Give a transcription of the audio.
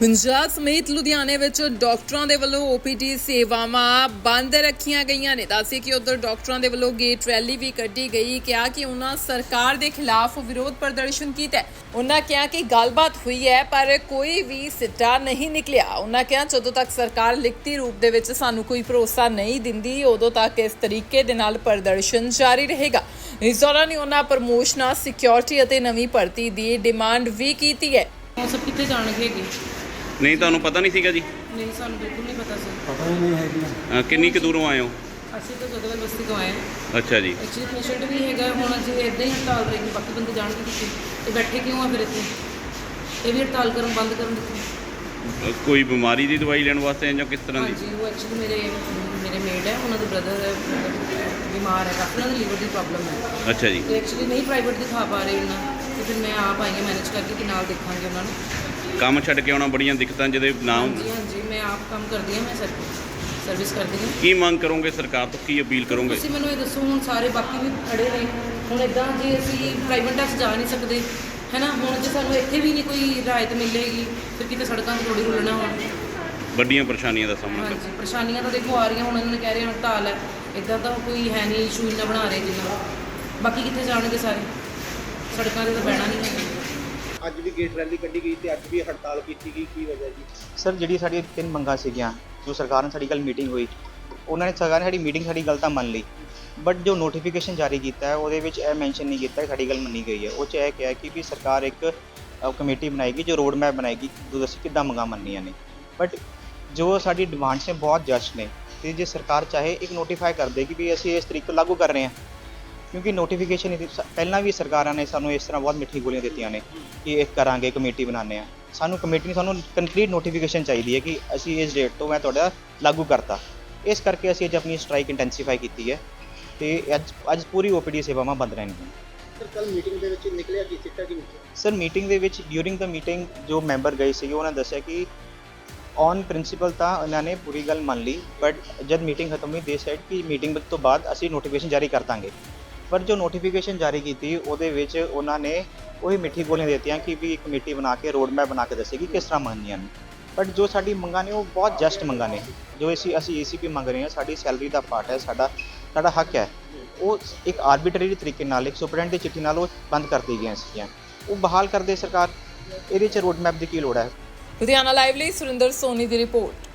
ਪੰਜਾਬ ਸਮੇਤ ਲੁਧਿਆਣੇ ਵਿੱਚ ਡਾਕਟਰਾਂ ਦੇ ਵੱਲੋਂ ਓਪੀਡੀ ਸੇਵਾਵਾਂ ਬੰਦ ਰੱਖੀਆਂ ਗਈਆਂ ਨੇ। ਦੱਸਿਆ ਕਿ ਉਧਰ ਡਾਕਟਰਾਂ ਦੇ ਵੱਲੋਂ ਗੇਟ ਰੈਲੀ ਵੀ ਕੱਢੀ ਗਈ। ਕਿਹਾ ਕਿ ਉਹਨਾਂ ਸਰਕਾਰ ਦੇ ਖਿਲਾਫ ਵਿਰੋਧ ਪ੍ਰਦਰਸ਼ਨ ਕੀਤਾ ਉਹਨਾਂ ਕਿਹਾ ਕਿ ਗੱਲਬਾਤ ਹੋਈ ਹੈ, ਪਰ ਕੋਈ ਵੀ ਸਿੱਟਾ ਨਹੀਂ ਨਿਕਲਿਆ। ਉਹਨਾਂ ਕਿਹਾ, ਜਦੋਂ ਤੱਕ ਸਰਕਾਰ ਲਿਖਤੀ ਰੂਪ ਦੇ ਵਿੱਚ ਸਾਨੂੰ ਕੋਈ ਭਰੋਸਾ ਨਹੀਂ ਦਿੰਦੀ, ਉਦੋਂ ਤੱਕ ਇਸ ਤਰੀਕੇ ਦੇ ਨਾਲ ਪ੍ਰਦਰਸ਼ਨ ਜਾਰੀ ਰਹੇਗਾ। ਇਸ ਦੌਰਾਨ ਉਹਨਾਂ ਪ੍ਰਮੋਸ਼ਨਾਂ, ਸਿਕਿਉਰਿਟੀ ਅਤੇ ਨਵੀਂ ਭਰਤੀ ਦੀ ਡਿਮਾਂਡ ਵੀ ਕੀਤੀ ਹੈ। ਸਭ ਕਿੱਥੇ ਜਾਣਗੇ ਨਹੀਂ ਤੁਹਾਨੂੰ ਪਤਾ ਨਹੀਂ ਸੀਗਾ ਜੀ? ਨਹੀਂ ਸਾਨੂੰ ਬਿਲਕੁਲ ਨਹੀਂ ਪਤਾ ਸੀ। ਪਤਾ ਹੀ ਨਹੀਂ ਹੈਗੀ। ਅਹ ਕਿੰਨੀ ਕੁ ਦੂਰੋਂ ਆਏ ਹੋ? ਅਸੀਂ ਤਾਂ ਜਦਵਲ ਬਸਤੀ ਤੋਂ ਆਏ। ਹਾਂ ਅੱਛਾ ਜੀ। ਐਕਚੁਅਲੀ ਪੇਸ਼ੈਂਟ ਵੀ ਹੈਗਾ ਹੁਣ ਅਸੀਂ ਇਦਾਂ ਹੀ ਹੜਤਾਲ ਰਹੇਗੀ ਬਾਕੀ ਬੰਦੇ ਜਾਣਗੇ ਕਿੱਥੇ। ਇਹ ਬੈਠੇ ਕਿਉਂ ਆ ਫਿਰ ਇੱਥੇ? ਇਹ ਵੀ ਹੜਤਾਲ ਕਰਨ ਬੰਦ ਕਰਨ ਦਿੱਤੀ। ਅਹ ਕੋਈ ਬਿਮਾਰੀ ਦੀ ਦਵਾਈ ਲੈਣ ਵਾਸਤੇ ਆਏ ਜਾਂ ਕਿਸ ਤਰ੍ਹਾਂ ਦੀ? ਹਾਂਜੀ ਉਹ ਐਕਚੁਅਲੀ ਮੇਰੇ ਮੇਰੇ ਮੇਡ ਹੈ ਉਹਨਾਂ ਦੇ ਬ੍ਰਦਰ ਬਿਮਾਰ ਹੈ ਕਾਫੀ ਉਹਨਾਂ ਦੀ ਲੀਵਰ ਦੀ ਪ੍ਰੋਬਲਮ ਹੈ। ਅੱਛਾ ਜੀ। ਤੇ ਐਕਚੁਅਲੀ ਨਹੀਂ ਪ੍ਰਾਈਵੇਟ ਦਿਖਾ ਪਾ ਰਹੇ ਉਹਨਾਂ ਤੇ ਫਿਰ ਮੈਂ ਆਪ ਆਈ ਹਾਂ ਮੈਨੇਜ ਕਰਕੇ ਕਿ ਨਾਲ ਦੇਖਾਂਗੇ ਉਹਨਾਂ ਨੂੰ। ਕੰਮ ਛੱਡ ਕੇ ਆਉਣਾ ਬੜੀਆਂ ਦਿੱਕਤਾਂ ਜਿਹਦੇ ਨਾਮ ਹਾਂਜੀ ਹਾਂਜੀ ਮੈਂ ਆਪ ਕੰਮ ਕਰਦੀ ਹਾਂ ਮੈਂ ਸਰਵਿਸ ਕਰਦੀ ਹਾਂ। ਕੀ ਮੰਗ ਕਰੋਗੇ ਸਰਕਾਰ ਤੋਂ? ਕੀ ਅਪੀਲ ਕਰੋਗੇ? ਤੁਸੀਂ ਮੈਨੂੰ ਇਹ ਦੱਸੋ ਹੁਣ ਸਾਰੇ ਬਾਕੀ ਵੀ ਖੜੇ ਨੇ। ਹੁਣ ਇਦਾਂ ਜੇ ਅਸੀਂ ਪ੍ਰਾਈਵੇਟ ਟੈਕਸ ਜਾ ਨਹੀਂ ਸਕਦੇ ਹੈ ਨਾ ਹੁਣ ਜੇ ਸਾਨੂੰ ਇੱਥੇ ਵੀ ਨਹੀਂ ਕੋਈ ਰਾਇਤ ਮਿਲੇਗੀ ਫਿਰ ਕਿਤੇ ਸੜਕਾਂ 'ਤੇ ਥੋੜੀ ਰੁਲਣਾ ਹੁਣ ਵੱਡੀਆਂ ਪਰੇਸ਼ਾਨੀਆਂ ਦਾ ਸਾਹਮਣਾ ਕਰ। ਹਾਂਜੀ ਪਰੇਸ਼ਾਨੀਆਂ ਤਾਂ ਦੇਖੋ ਆ ਰਹੀਆਂ ਹੁਣ ਇਹਨਾਂ ਨੇ ਕਹਿ ਰਹੇ ਹੜਤਾਲ ਹੈ। ਇਦਾਂ ਤਾਂ ਕੋਈ ਹੈ ਨਹੀਂ ਇਸ਼ੂ ਇੰਨਾ ਬਣਾ ਰਹੇ ਜਿੰਨਾ। ਬਾਕੀ ਕਿੱਥੇ ਜਾਣਗੇ ਸਾਰੇ? ਸੜਕਾਂ 'ਤੇ ਤਾਂ ਬਹਿਣਾ ਨਹੀਂ ਹੈ ਅੱਜ ਵੀ ਗੇਟ ਰੈਲੀ ਕੱਢੀ ਗਈ ਤੇ ਅੱਜ ਵੀ ਹੜਤਾਲ ਕੀਤੀ ਗਈ ਕੀ ਵਜ੍ਹਾ ਜੀ? ਸਰ ਜਿਹੜੀ ਸਾਡੀ ਤਿੰਨ ਮੰਗਾਂ ਸੀਗੀਆਂ ਜੋ ਸਰਕਾਰ ਨਾਲ ਸਾਡੀ ਕੱਲ ਮੀਟਿੰਗ ਹੋਈ ਉਹਨਾਂ ਨੇ ਸਰਕਾਰ ਨੇ ਸਾਡੀ ਮੀਟਿੰਗ ਸਾਡੀ ਗੱਲ ਤਾਂ ਮੰਨ ਲਈ ਬਟ ਜੋ ਨੋਟੀਫਿਕੇਸ਼ਨ ਜਾਰੀ ਕੀਤਾ ਹੈ ਉਹਦੇ ਵਿੱਚ ਇਹ ਮੈਂਸ਼ਨ ਨਹੀਂ ਕੀਤਾ ਕਿ ਸਾਡੀ ਗੱਲ ਮੰਨੀ ਗਈ ਹੈ। ਉਹ 'ਚ ਇਹ ਕਿਹਾ ਕਿ ਵੀ ਸਰਕਾਰ ਇੱਕ ਅ, ਕਮੇਟੀ ਬਣਾਏਗੀ ਜੋ ਰੋਡ ਮੈਪ ਬਣਾਏਗੀ ਜੋ ਅਸੀਂ ਕਿੱਦਾਂ ਮੰਗਾਂ ਮੰਨੀਆਂ ਨੇ। ਬਟ ਜੋ ਸਾਡੀ ਡਿਮਾਂਡਸ ਨੇ ਬਹੁਤ ਜਸਟ ਨੇ ਤੇ ਜੇ ਸਰਕਾਰ ਚਾਹੇ ਇੱਕ ਨੋਟੀਫਾਈ ਕਰ ਦੇ ਕਿ ਵੀ ਅਸੀਂ ਇਸ ਤਰੀਕੇ ਲਾਗੂ ਕਰ ਰਹੇ ਹਾਂ ਕਿਉਂਕਿ ਨੋਟੀਫਿਕੇਸ਼ਨ ਪਹਿਲਾਂ ਵੀ ਸਰਕਾਰਾਂ ਨੇ ਸਾਨੂੰ ਇਸ ਤਰ੍ਹਾਂ ਬਹੁਤ ਮਿੱਠੀ ਗੋਲੀਆਂ ਦਿੱਤੀਆਂ ਨੇ ਕਿ ਇਹ ਕਰਾਂਗੇ ਕਮੇਟੀ ਬਣਾਉਂਦੇ ਆ ਸਾਨੂੰ ਕਮੇਟੀ ਨੂੰ ਸਾਨੂੰ ਕੰਕਰੀਟ ਨੋਟੀਫਿਕੇਸ਼ਨ ਚਾਹੀਦੀ ਹੈ ਕਿ ਅਸੀਂ ਇਸ ਡੇਟ ਤੋਂ ਮੈਂ ਤੁਹਾਡਾ ਲਾਗੂ ਕਰਤਾ। ਇਸ ਕਰਕੇ ਅਸੀਂ ਅੱਜ ਆਪਣੀ ਸਟ੍ਰਾਈਕ ਇੰਟੈਂਸੀਫਾਈ ਕੀਤੀ ਹੈ ਤੇ ਅੱਜ ਅੱਜ ਪੂਰੀ ਓਪੀਡੀ ਸੇਵਾਵਾਂ ਬੰਦ ਰਹਿਣਗੀਆਂ। ਸਰ ਕੱਲ ਮੀਟਿੰਗ ਦੇ ਵਿੱਚ ਨਿਕਲਿਆ ਕੀ? ਸਿੱਟਾ ਕੀ ਨਿਕਲਿਆ ਸਰ ਮੀਟਿੰਗ ਦੇ ਵਿੱਚ ਡਿਊਰਿੰਗ ਦਾ ਮੀਟਿੰਗ ਜੋ ਮੈਂਬਰ ਗਏ ਸੀਗੇ ਉਹਨਾਂ ਨੇ ਦੱਸਿਆ ਕਿ ਔਨ ਪ੍ਰਿੰਸੀਪਲ ਤਾਂ ਉਹਨਾਂ ਨੇ ਪੂਰੀ ਗੱਲ ਮੰਨ ਲਈ ਬਟ ਜਦ ਮੀਟਿੰਗ ਖਤਮ ਹੋਈ ਦੇ ਸੈਡ ਕਿ ਮੀਟਿੰਗ ਤੋਂ ਬਾਅਦ ਅਸੀਂ ਨੋਟੀਫਿਕੇਸ਼ਨ ਜਾਰੀ ਕਰ ਦਾਂਗੇ। ਪਰ ਜੋ ਨੋਟੀਫਿਕੇਸ਼ਨ ਜਾਰੀ ਕੀਤੀ, ਉਹਦੇ ਵਿੱਚ ਉਹਨਾਂ ਨੇ ਉਹੀ ਮਿੱਠੀ ਗੋਲੀਆਂ ਦਿੱਤੀਆਂ ਕਿ ਵੀ ਇੱਕ ਕਮੇਟੀ ਬਣਾ ਕੇ ਰੋਡ ਮੈਪ ਬਣਾ ਕੇ ਦੱਸੇਗੀ ਕਿਸ ਤਰ੍ਹਾਂ ਮੰਨਣੀਆਂ ਨੇ। ਬਟ ਜੋ ਸਾਡੀ ਮੰਗਾਂ ਨੇ, ਉਹ ਬਹੁਤ ਜਸਟ ਮੰਗਾਂ ਨੇ। ਜੋ ਅਸੀਂ ਅਸੀਂ ਏਸੀਪੀ ਮੰਗ ਰਹੇ ਹਾਂ, ਸਾਡੀ ਸੈਲਰੀ ਦਾ ਪਾਰਟ ਹੈ, ਸਾਡਾ ਸਾਡਾ ਹੱਕ ਹੈ। ਉਹ ਇੱਕ ਆਰਬਿਟਰੀ ਤਰੀਕੇ ਨਾਲ, ਇੱਕ ਸੁਪਰਡੈਂਟ ਦੀ ਚਿੱਠੀ ਨਾਲ ਉਹ ਬੰਦ ਕਰ ਦਿੱਤੀ ਗਈਆਂ ਸੀਗੀਆਂ। ਉਹ ਬਹਾਲ ਕਰਦੇ ਸਰਕਾਰ, ਇਹਦੇ ਚ ਰੋਡ ਮੈਪ ਦੀ ਕੀ ਲੋੜ ਹੈ? ਲੁਧਿਆਣਾ ਲਾਈਵ ਲਈ ਸੁਰਿੰਦਰ ਸੋਨੀ ਦੀ ਰਿਪੋਰਟ।